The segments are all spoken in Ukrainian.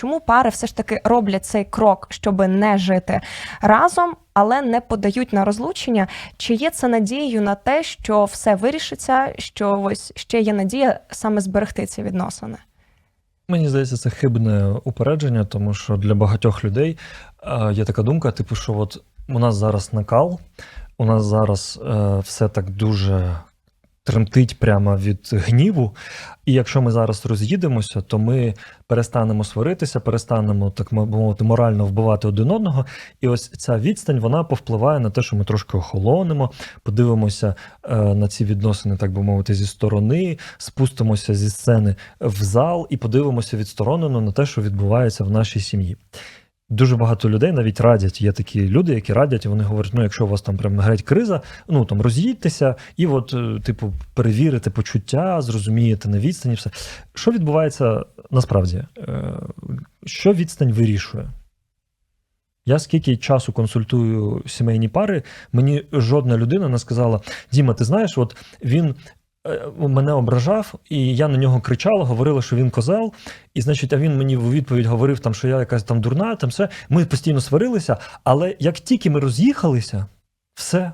чому пари все ж таки роблять цей крок, щоб не жити разом, але не подають на розлучення? Чи є це надією на те, що все вирішиться, що ось ще є надія саме зберегти ці відносини? Мені здається, це хибне упередження, тому що для багатьох людей е, є така думка: типу, що от у нас зараз накал, у нас зараз е, все так дуже тремтить прямо від гніву. І якщо ми зараз роз'їдемося, то ми перестанемо сваритися, перестанемо так мовити морально вбивати один одного. І ось ця відстань вона повпливає на те, що ми трошки охолонемо, подивимося е, на ці відносини, так би мовити, зі сторони, спустимося зі сцени в зал і подивимося відсторонено на те, що відбувається в нашій сім'ї. Дуже багато людей навіть радять. Є такі люди, які радять, і вони говорять: ну, якщо у вас там прям греть криза, ну там роз'їдьтеся, і от, е, типу, перевірите почуття, зрозумієте на відстані. Все що відбувається насправді? Е, Що відстань вирішує? Я скільки часу консультую сімейні пари, мені жодна людина не сказала: Діма, ти знаєш, от він мене ображав, і я на нього кричала, говорила, що він козел. І, значить, а він мені у відповідь говорив, там, що я якась там дурна, там все. Ми постійно сварилися, але як тільки ми роз'їхалися, все,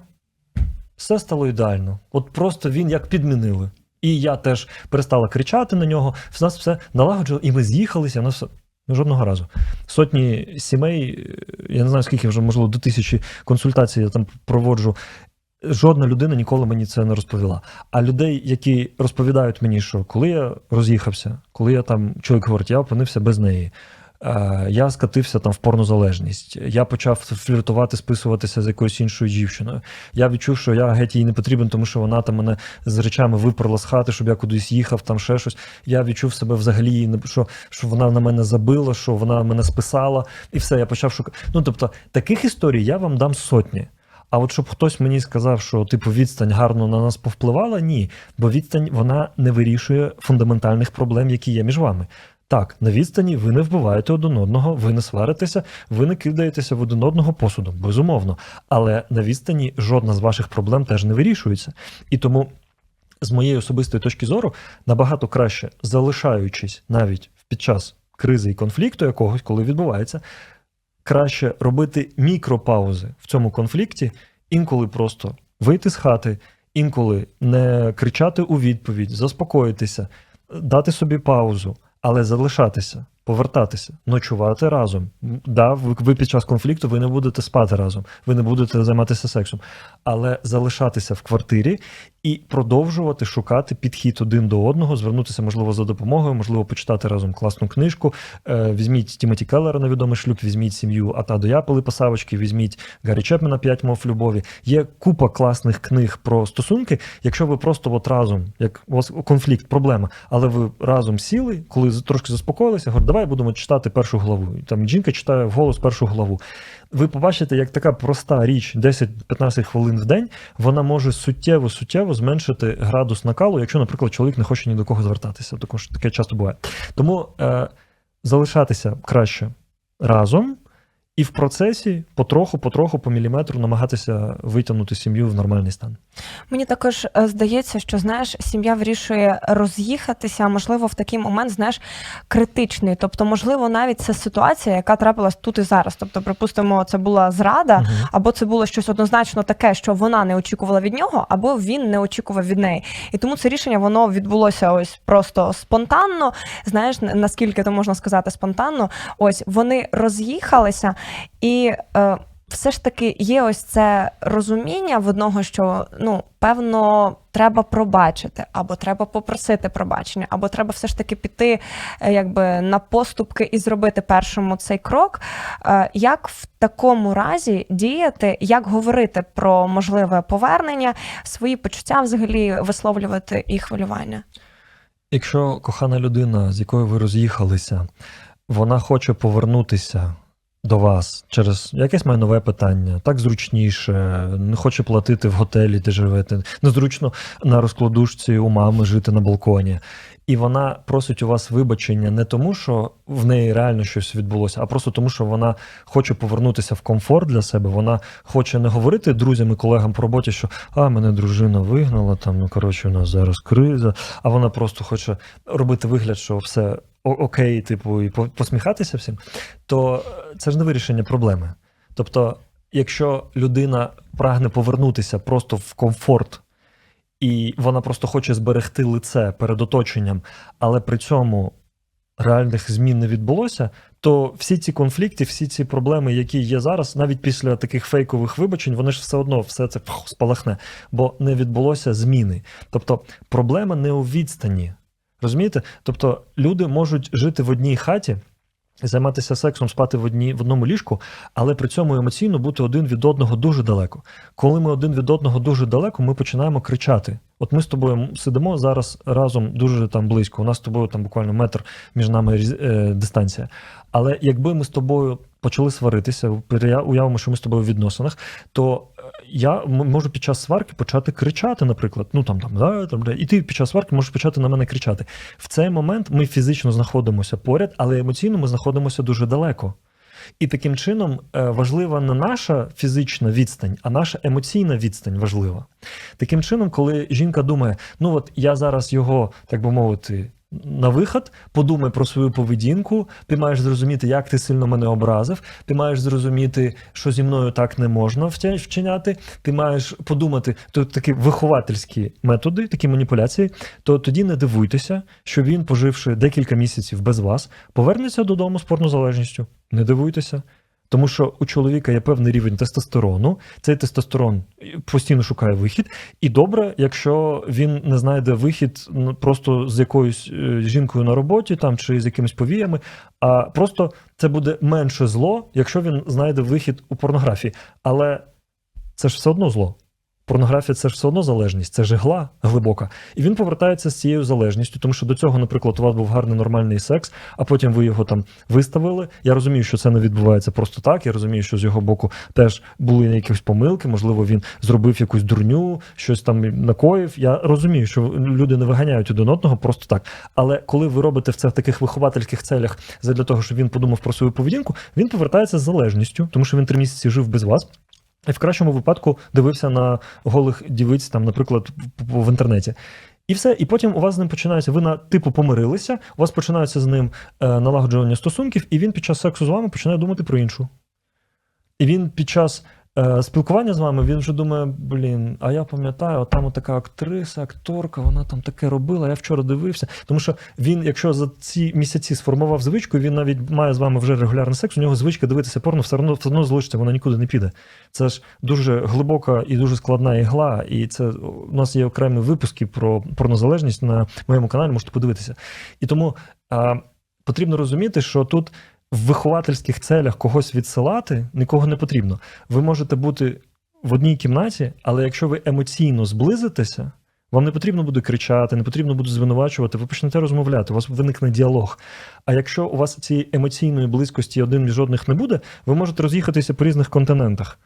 все стало ідеально. От просто він як підмінили. І я теж перестала кричати на нього, в нас все налагоджувало, і ми з'їхалися, у нас все. Ну, жодного разу. Сотні сімей, я не знаю, скільки вже, можливо, до тисячі консультацій я там проводжу. Жодна людина ніколи мені це не розповіла. А людей, які розповідають мені, що коли я роз'їхався, коли я там чоловік говорить, я опинився без неї. е, Я скатився там в порнозалежність. Я почав фліртувати, списуватися з якоюсь іншою дівчиною. Я відчув, що я геть їй не потрібен, тому що вона там мене з речами виперла з хати, щоб я кудись їхав, там ще щось. Я відчув себе взагалі, що, що вона на мене забила, що вона мене списала, і все. Я почав шукати. Ну тобто, таких історій я вам дам сотні. А от щоб хтось мені сказав, що типу відстань гарно на нас повпливала, ні. Бо відстань вона не вирішує фундаментальних проблем, які є між вами. Так, на відстані ви не вбиваєте один одного, ви не сваритеся, ви не кидаєтеся в один одного посудом, безумовно. Але на відстані жодна з ваших проблем теж не вирішується. І тому, з моєї особистої точки зору, набагато краще, залишаючись навіть під час кризи і конфлікту якогось, коли відбувається, краще робити мікропаузи в цьому конфлікті, інколи просто вийти з хати, інколи не кричати у відповідь, заспокоїтися, дати собі паузу, але залишатися, повертатися, ночувати разом. Да, ви, під час конфлікту ви не будете спати разом, ви не будете займатися сексом, але залишатися в квартирі і продовжувати шукати підхід один до одного, звернутися, можливо, за допомогою, можливо, почитати разом класну книжку. Е, візьміть Тімоті Келлера невідомий шлюб, візьміть сім'ю Ата до Пасавочки, візьміть Гаррі Чепмена «П'ять мов любові. Є купа класних книг про стосунки. Якщо ви просто от разом, як у вас конфлікт, проблема, але ви разом сіли, коли трошки заспокоїлися, говорять, давай будемо читати першу главу. Там жінка читає вголос першу главу. Ви побачите, як така проста річ 10-15 хвилин в день, вона може суттєво суттєво зменшити градус накалу, якщо, наприклад, чоловік не хоче ні до кого звертатися. Також таке часто буває. Тому е, залишатися краще разом і в процесі потроху, потроху, по міліметру намагатися витягнути сім'ю в нормальний стан. Мені також е, здається, що знаєш, сім'я вирішує роз'їхатися, а, можливо, в такий момент, знаєш, критичний. Тобто, можливо, навіть це ситуація, яка трапилась тут і зараз. Тобто, припустимо, це була зрада, Мгм. або це було щось однозначно таке, що вона не очікувала від нього, або він не очікував від неї. І тому це рішення воно відбулося ось просто спонтанно. Знаєш, наскільки то можна сказати спонтанно? Ось вони роз'їхалися, і е, все ж таки є ось це розуміння в одного, що ну певно треба пробачити, або треба попросити пробачення, або треба все ж таки піти е, якби на поступки і зробити першому цей крок. Е, Як в такому разі діяти, як говорити про можливе повернення, свої почуття взагалі висловлювати і хвилювання? Якщо кохана людина, з якою ви роз'їхалися, вона хоче повернутися до вас через якесь має нове питання, так зручніше, не хоче платити в готелі, де живете, незручно на розкладушці у мами жити на балконі. І вона просить у вас вибачення не тому, що в неї реально щось відбулося, а просто тому, що вона хоче повернутися в комфорт для себе. Вона хоче не говорити друзям і колегам по роботі, що а мене дружина вигнала, там ну коротше, у нас зараз криза. А вона просто хоче робити вигляд, що все окей, типу, і по- посміхатися всім. То це ж не вирішення проблеми. Тобто, якщо людина прагне повернутися просто в комфорт, і вона просто хоче зберегти лице перед оточенням, але при цьому реальних змін не відбулося, то всі ці конфлікти, всі ці проблеми, які є зараз, навіть після таких фейкових вибачень, вони ж все одно все це спалахне, бо не відбулося зміни. Тобто проблема не у відстані. Розумієте? Тобто люди можуть жити в одній хаті. Займатися сексом, спати в одній в одному ліжку, але при цьому емоційно бути один від одного дуже далеко. Коли ми один від одного дуже далеко, ми починаємо кричати. От ми з тобою сидимо зараз разом дуже там близько. У нас з тобою там буквально метр між нами е, дистанція. Але якби ми з тобою почали сваритися, уявимо, що ми з тобою в відносинах, то я можу під час сварки почати кричати, наприклад. Ну там там, да, там да, і ти під час сварки можеш почати на мене кричати. В цей момент ми фізично знаходимося поряд, але емоційно ми знаходимося дуже далеко. І таким чином е, важлива не наша фізична відстань, а наша емоційна відстань важлива. Таким чином, коли жінка думає, ну от я зараз його, так би мовити, на виход, подумай про свою поведінку, ти маєш зрозуміти, як ти сильно мене образив, ти маєш зрозуміти, що зі мною так не можна вчиняти, ти маєш подумати, то такі виховательські методи, такі маніпуляції, то тоді не дивуйтеся, що він, поживши декілька місяців без вас, повернеться додому з порнозалежністю. Не дивуйтеся. Тому що у чоловіка є певний рівень тестостерону, цей тестостерон постійно шукає вихід, і добре, якщо він не знайде вихід ну, просто з якоюсь е, жінкою на роботі там чи з якимись повіями, а просто це буде менше зло, якщо він знайде вихід у порнографії. Але це ж все одно зло. Порнографія це ж все одно залежність, це ж гла глибока. І він повертається з цією залежністю, тому що до цього, наприклад, у вас був гарний нормальний секс, а потім ви його там виставили. Я розумію, що це не відбувається просто так. Я розумію, що з його боку теж були якісь помилки, можливо, він зробив якусь дурню, щось там накоїв. Я розумію, що люди не виганяють один одного просто так. Але коли ви робите це в таких виховательських целях, задля того, щоб він подумав про свою поведінку, він повертається з залежністю, тому що він три місяці жив без вас. В кращому випадку дивився на голих дівиць, там, наприклад, в, інтернеті. І все, і потім у вас з ним починається. Ви на типу помирилися, у вас починається з ним е, налагоджування стосунків, і він під час сексу з вами починає думати про іншу. І він під час спілкування з вами він вже думає: блін, а я пам'ятаю, там така актриса, акторка, вона там таке робила. Я вчора дивився. Тому що він, якщо за ці місяці сформував звичку, він навіть має з вами вже регулярний секс. У нього звичка дивитися порно все одно все одно залишиться, вона нікуди не піде. Це ж дуже глибока і дуже складна ігла. І це у нас є окремі випуски про порнозалежність на моєму каналі. Можете подивитися. І тому а, потрібно розуміти, що тут в виховательських целях когось відсилати нікого не потрібно. Ви можете бути в одній кімнаті, але якщо ви емоційно зблизитеся, вам не потрібно буде кричати, не потрібно буде звинувачувати, ви почнете розмовляти, у вас виникне діалог. А якщо у вас цієї емоційної близькості один між одних не буде, ви можете роз'їхатися по різних континентах.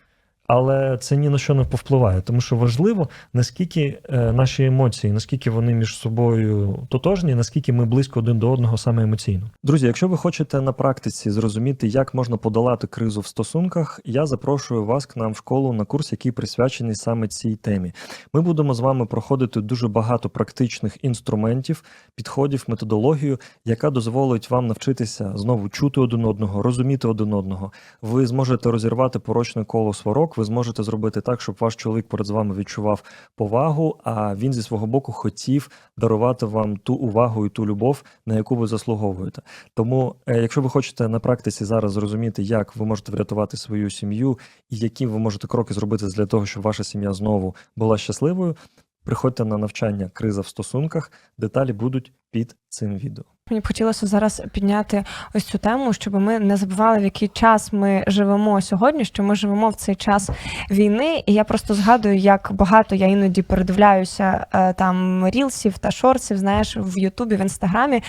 Але це ні на що не повпливає, тому що важливо, наскільки е, наші емоції, наскільки вони між собою тотожні, наскільки ми близько один до одного саме емоційно. Друзі, якщо ви хочете на практиці зрозуміти, як можна подолати кризу в стосунках, я запрошую вас к нам в школу на курс, який присвячений саме цій темі. Ми будемо з вами проходити дуже багато практичних інструментів, підходів, методологію, яка дозволить вам навчитися знову чути один одного, розуміти один одного. Ви зможете розірвати порочне коло сварок. Ви зможете зробити так, щоб ваш чоловік перед вами відчував повагу, а він зі свого боку хотів дарувати вам ту увагу і ту любов, на яку ви заслуговуєте. Тому, е, якщо ви хочете на практиці зараз зрозуміти, як ви можете врятувати свою сім'ю і які ви можете кроки зробити для того, щоб ваша сім'я знову була щасливою, приходьте на навчання Криза в стосунках. Деталі будуть під цим відео. Мені б хотілося зараз підняти ось цю тему, щоб ми не забували, в який час ми живемо сьогодні, що ми живемо в цей час війни. І я просто згадую, як багато я іноді передивляюся е, там рілсів та шорсів, знаєш, в Ютубі, в інстаграмі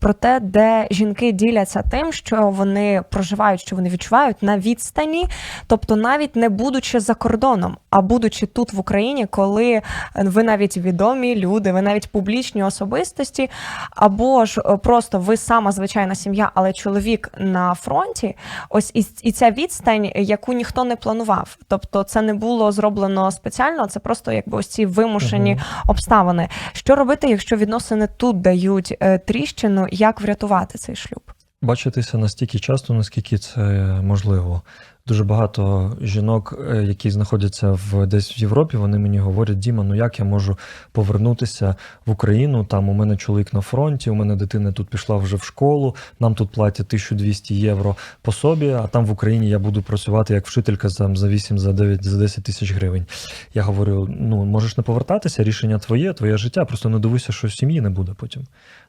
про те, де жінки діляться тим, що вони проживають, що вони відчувають на відстані, тобто навіть не будучи за кордоном, а будучи тут в Україні, коли ви навіть відомі люди, ви навіть публічні особистості, або ж е, просто ви сама звичайна сім'я, але чоловік на фронті. Ось і, і ця відстань, яку ніхто не планував. Тобто, це не було зроблено спеціально, це просто якби ось ці вимушені Мгм. обставини. Що робити, якщо відносини тут дають е, тріщину, як врятувати цей шлюб? Бачитися настільки часто, наскільки це можливо. Дуже багато жінок, е, які знаходяться в десь в Європі, вони мені говорять: Діма, ну як я можу повернутися в Україну? Там у мене чоловік на фронті, у мене дитина тут пішла вже в школу. Нам тут платять 1200 євро пособі, а там в Україні я буду працювати як вчителька там за 8, за 9, за 10 тисяч гривень. Я говорю: ну можеш не повертатися, рішення твоє, твоє життя. Просто не дивуйся, що сім'ї не буде потім.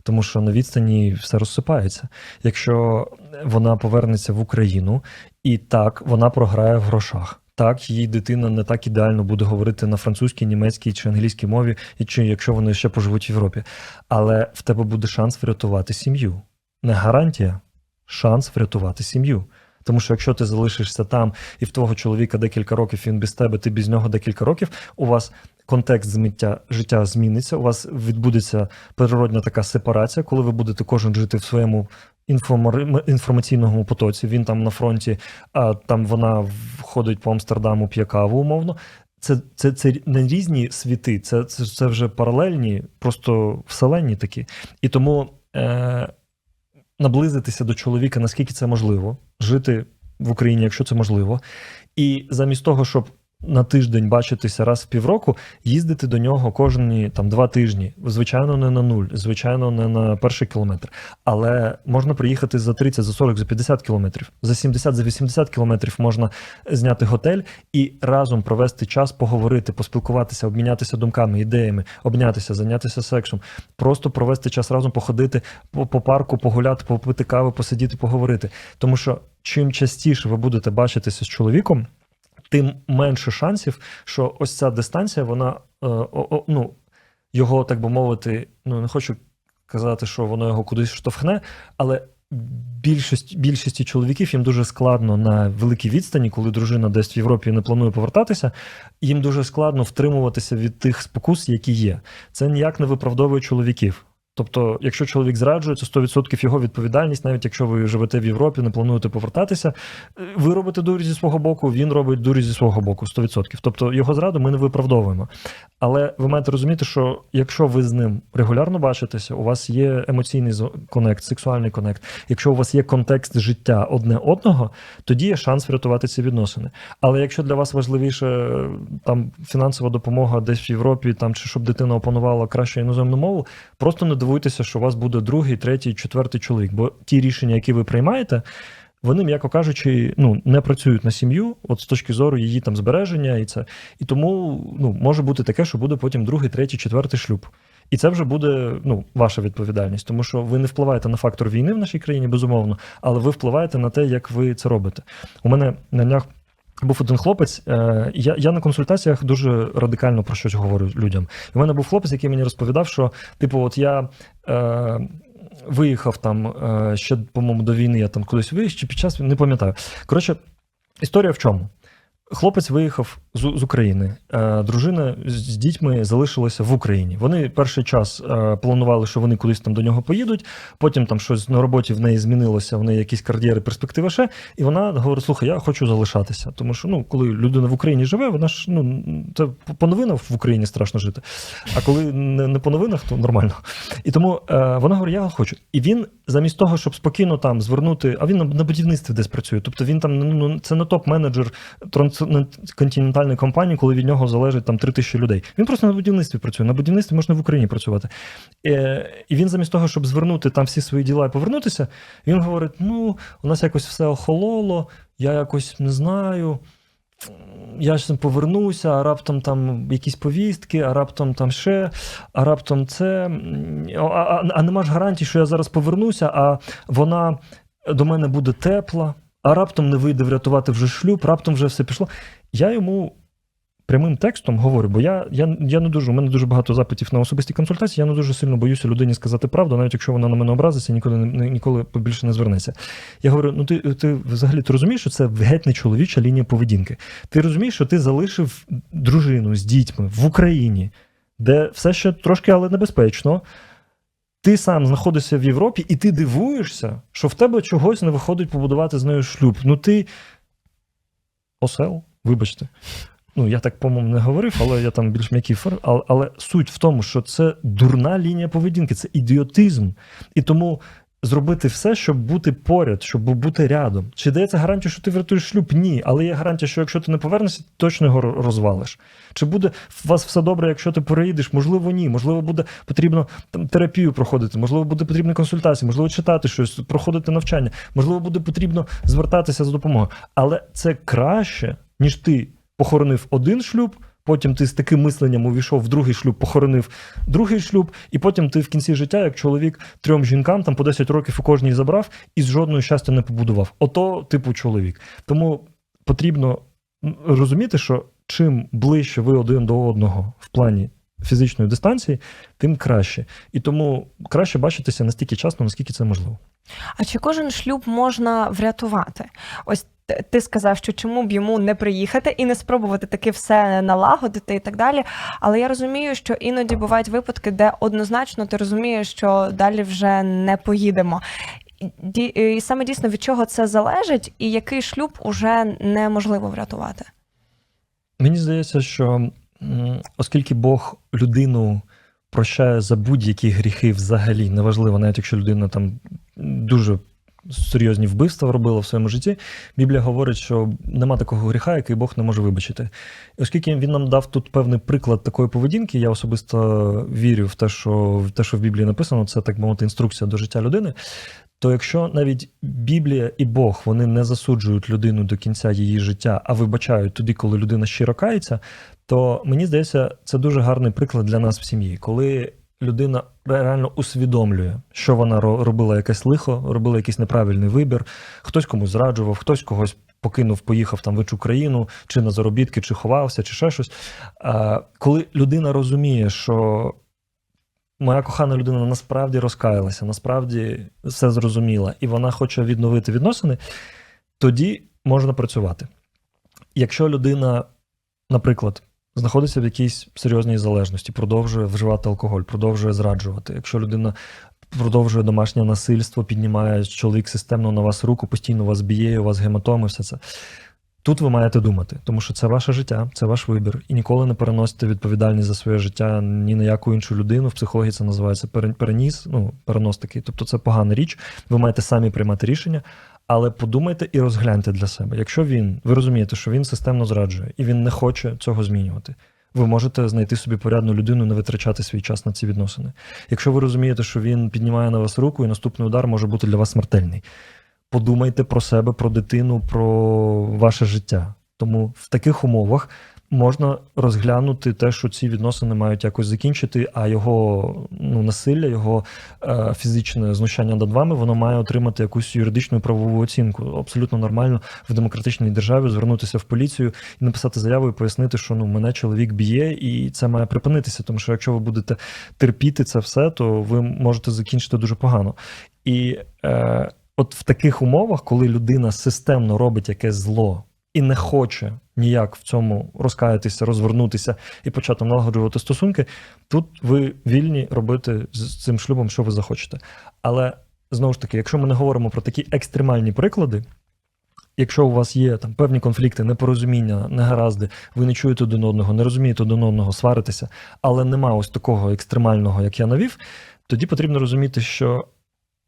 Тому що на відстані все розсипається. Якщо вона повернеться в Україну, і так вона програє в грошах. Так, її дитина не так ідеально буде говорити на французькій, німецькій чи англійській мові, і чи якщо вони ще поживуть в Європі. Але в тебе буде шанс врятувати сім'ю. Не гарантія, шанс врятувати сім'ю. Тому що якщо ти залишишся там, і в твого чоловіка декілька років він без тебе, ти без нього декілька років, у вас контекст змиття життя зміниться, у вас відбудеться природня така сепарація, коли ви будете кожен жити в своєму інформаційному потоці. Він там на фронті, а там вона входить по Амстердаму, п'є каву умовно. Це, це, це не різні світи, це, це, це вже паралельні, просто вселенні такі. І тому е, наблизитися до чоловіка, наскільки це можливо, жити в Україні, якщо це можливо. І замість того, щоб на тиждень бачитися раз в півроку, їздити до нього кожні там два тижні. Звичайно, не на нуль, звичайно, не на перший кілометр. Але можна приїхати за 30, за 40, за 50 кілометрів, за 70, за 80 кілометрів можна зняти готель і разом провести час, поговорити, поспілкуватися, обмінятися думками, ідеями, обнятися, зайнятися сексом, просто провести час разом, походити по, парку, погуляти, попити кави, посидіти, поговорити. Тому що чим частіше ви будете бачитися з чоловіком, тим менше шансів, що ось ця дистанція, вона е, ну, його, так би мовити, ну не хочу казати, що воно його кудись штовхне, але більшість, більшості чоловіків їм дуже складно на великій відстані, коли дружина десь в Європі не планує повертатися, їм дуже складно втримуватися від тих спокус, які є. Це ніяк не виправдовує чоловіків. Тобто, якщо чоловік зраджує, це 100% його відповідальність, навіть якщо ви живете в Європі, не плануєте повертатися, е, ви робите дурість зі свого боку, він робить дурість зі свого боку, 100%. Тобто його зраду ми не виправдовуємо. Але ви маєте розуміти, що якщо ви з ним регулярно бачитеся, у вас є емоційний конект, сексуальний конект, якщо у вас є контекст життя одне одного, тоді є шанс врятувати ці відносини. Але якщо для вас важливіше е, там фінансова допомога десь в Європі, там чи щоб дитина опанувала краще іноземну мову, просто не дивуйтеся, що у вас буде другий, третій, четвертий чоловік. Бо ті рішення, які ви приймаєте, вони, м'яко кажучи, ну не працюють на сім'ю, от з точки зору її там збереження, і це. І тому ну, може бути таке, що буде потім другий, третій, четвертий шлюб. І це вже буде ну, ваша відповідальність, тому що ви не впливаєте на фактор війни в нашій країні, безумовно, але ви впливаєте на те, як ви це робите. У мене на днях був один хлопець. Е, я, я на консультаціях дуже радикально про щось говорю людям. В мене був хлопець, який мені розповідав, що, типу, от я. Е, Виїхав там е, ще, по-моєму, до війни, я там кудись виїхав, чи під час не пам'ятаю. Коротше, історія в чому? Хлопець виїхав з, з України. Е, дружина з, дітьми залишилася в Україні. Вони перший час е, планували, що вони кудись там до нього поїдуть. Потім там щось на роботі в неї змінилося, в неї якісь кар'єри, перспективи ще. І вона говорить: слухай, я хочу залишатися. Тому що ну, коли людина в Україні живе, вона ж ну це по новинах в Україні страшно жити. А коли не, не по новинах, то нормально. І тому е, вона говорить, я хочу. І він замість того, щоб спокійно там звернути, а він на, будівництві десь працює. Тобто він там ну, це не топ-менеджер трансконтинентальної компанії, коли від нього залежить там 3 тисячі людей. Він просто на будівництві працює. На будівництві можна в Україні працювати. Е, і він замість того, щоб звернути там всі свої діла і повернутися, він говорить: ну, у нас якось все охололо, я якось не знаю. Я ж повернуся, а раптом там якісь повістки, а раптом там ще, а раптом це. А, а, а нема ж гарантій, що я зараз повернуся, а вона до мене буде тепла, а раптом не вийде врятувати вже шлюб, раптом вже все пішло. Я йому прямим текстом говорю, бо я, я, я не дуже, у мене дуже багато запитів на особисті консультації, я не дуже сильно боюся людині сказати правду, навіть якщо вона на мене образиться, ніколи, ніколи більше не звернеться. Я говорю: ну ти, ти взагалі ти розумієш, що це геть не чоловіча лінія поведінки. Ти розумієш, що ти залишив дружину з дітьми в Україні, де все ще трошки, але небезпечно. Ти сам знаходишся в Європі, і ти дивуєшся, що в тебе чогось не виходить побудувати з нею шлюб. Ну ти осел, вибачте. Ну, я так, по-моєму, не говорив, але я там більш м'який фор. Але, але суть в тому, що це дурна лінія поведінки, це ідіотизм. І тому зробити все, щоб бути поряд, щоб бути рядом. Чи дається гарантія, що ти врятуєш шлюб? Ні. Але є гарантія, що якщо ти не повернешся, ти точно його розвалиш. Чи буде у вас все добре, якщо ти переїдеш? Можливо, ні. Можливо, буде потрібно там терапію проходити, можливо, буде потрібна консультація, можливо, читати щось, проходити навчання, можливо, буде потрібно звертатися за допомогою. Але це краще, ніж ти похоронив один шлюб. Потім ти з таким мисленням увійшов в другий шлюб, похоронив другий шлюб, і потім ти в кінці життя, як чоловік, трьом жінкам там по 10 років у кожній забрав і з жодної щастя не побудував. Ото типу чоловік. Тому потрібно розуміти, що чим ближче ви один до одного в плані фізичної дистанції, тим краще. І тому краще бачитися настільки часто, наскільки це можливо. А чи кожен шлюб можна врятувати? Ось ти сказав, що чому б йому не приїхати і не спробувати таки все налагодити і так далі. Але я розумію, що іноді бувають випадки, де однозначно ти розумієш, що далі вже не поїдемо. І саме дійсно від чого це залежить, і який шлюб уже неможливо врятувати. Мені здається, що оскільки Бог людину прощає за будь-які гріхи взагалі, неважливо, навіть якщо людина там дуже серйозні вбивства робила в своєму житті, Біблія говорить, що нема такого гріха, який Бог не може вибачити. І оскільки він нам дав тут певний приклад такої поведінки, я особисто вірю в те, що в те, що в Біблії написано, це так мовити інструкція до життя людини. То якщо навіть Біблія і Бог вони не засуджують людину до кінця її життя, а вибачають тоді, коли людина щиро кається, то мені здається, це дуже гарний приклад для нас в сім'ї, коли людина реально усвідомлює, що вона робила якесь лихо, робила якийсь неправильний вибір, хтось комусь зраджував, хтось когось покинув, поїхав там в іншу країну, чи на заробітки, чи ховався, чи ще щось. Коли людина розуміє, що моя кохана людина насправді розкаялася, насправді все зрозуміла, і вона хоче відновити відносини, тоді можна працювати. Якщо людина, наприклад, знаходиться в якійсь серйозній залежності, продовжує вживати алкоголь, продовжує зраджувати, якщо людина продовжує домашнє насильство, піднімає чоловік системно на вас руку, постійно вас б'є, у вас гематоми, все це. Тут ви маєте думати, тому що це ваше життя, це ваш вибір, і ніколи не переносите відповідальність за своє життя ні на яку іншу людину. В психології це називається переніс, ну перенос такий. Тобто це погана річ. Ви маєте самі приймати рішення, але подумайте і розгляньте для себе. Якщо він, ви розумієте, що він системно зраджує і він не хоче цього змінювати. Ви можете знайти собі порядну людину, не витрачати свій час на ці відносини. Якщо ви розумієте, що він піднімає на вас руку, і наступний удар може бути для вас смертельний. Подумайте про себе, про дитину, про ваше життя. Тому в таких умовах можна розглянути те, що ці відносини мають якось закінчити, а його ну, насилля, його е, фізичне знущання над вами, воно має отримати якусь юридичну правову оцінку. Абсолютно нормально в демократичній державі звернутися в поліцію і написати заяву і пояснити, що ну мене чоловік б'є, і це має припинитися. Тому що якщо ви будете терпіти це все, то ви можете закінчити дуже погано. І е, от в таких умовах, коли людина системно робить якесь зло і не хоче ніяк в цьому розкаятися, розвернутися і почати налагоджувати стосунки, тут ви вільні робити з цим шлюбом, що ви захочете. Але знову ж таки, якщо ми не говоримо про такі екстремальні приклади. Якщо у вас є там певні конфлікти, непорозуміння, негаразди, ви не чуєте один одного, не розумієте один одного, сваритеся, але нема ось такого екстремального, як я навів, тоді потрібно розуміти, що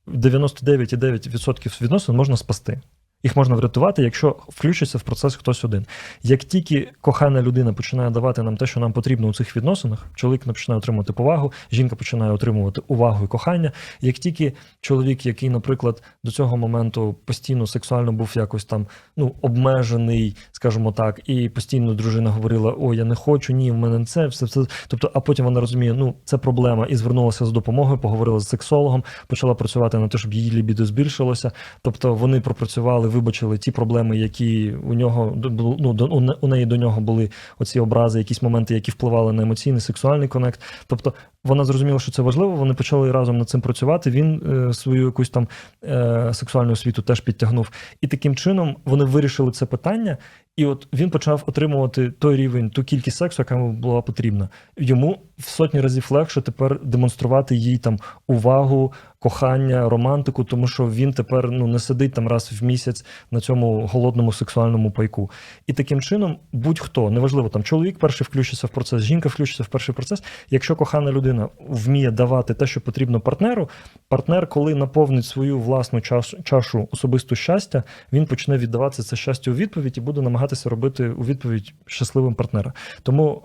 99,9% відносин можна спасти. Їх можна врятувати, якщо включиться в процес хтось один. Як тільки кохана людина починає давати нам те, що нам потрібно у цих відносинах, чоловік починає отримувати повагу, жінка починає отримувати увагу і кохання. Як тільки чоловік, який, наприклад, до цього моменту постійно сексуально був якось там ну обмежений, скажімо так, і постійно дружина говорила: О, я не хочу, ні, в мене це, все, все. Тобто, а потім вона розуміє, ну це проблема, і звернулася з допомогою, поговорила з сексологом, почала працювати на те, щоб її лібідо збільшилося. Тобто вони пропрацювали, вибачили ті проблеми, які у нього ну, до- у неї до нього були оці образи, якісь моменти, які впливали на емоційний сексуальний конект. Тобто вона зрозуміла, що це важливо. Вони почали разом над цим працювати. Він е, свою якусь там е, сексуальну освіту теж підтягнув. І таким чином вони вирішили це питання. І от він почав отримувати той рівень, ту кількість сексу, яка йому була потрібна. Йому в сотні разів легше тепер демонструвати їй там увагу, кохання, романтику, тому що він тепер ну не сидить там раз в місяць на цьому голодному сексуальному пайку. І таким чином, будь-хто, неважливо, там чоловік перший включиться в процес, жінка включиться в перший процес. Якщо кохана людина вміє давати те, що потрібно партнеру, партнер, коли наповнить свою власну чашу, чашу особисту щастя, він почне віддавати це щастя у відповідь і буде намагатися робити у відповідь щасливим партнера. Тому,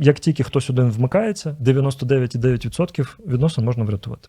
як тільки хтось один вмикається, 99,9% відносин можна врятувати.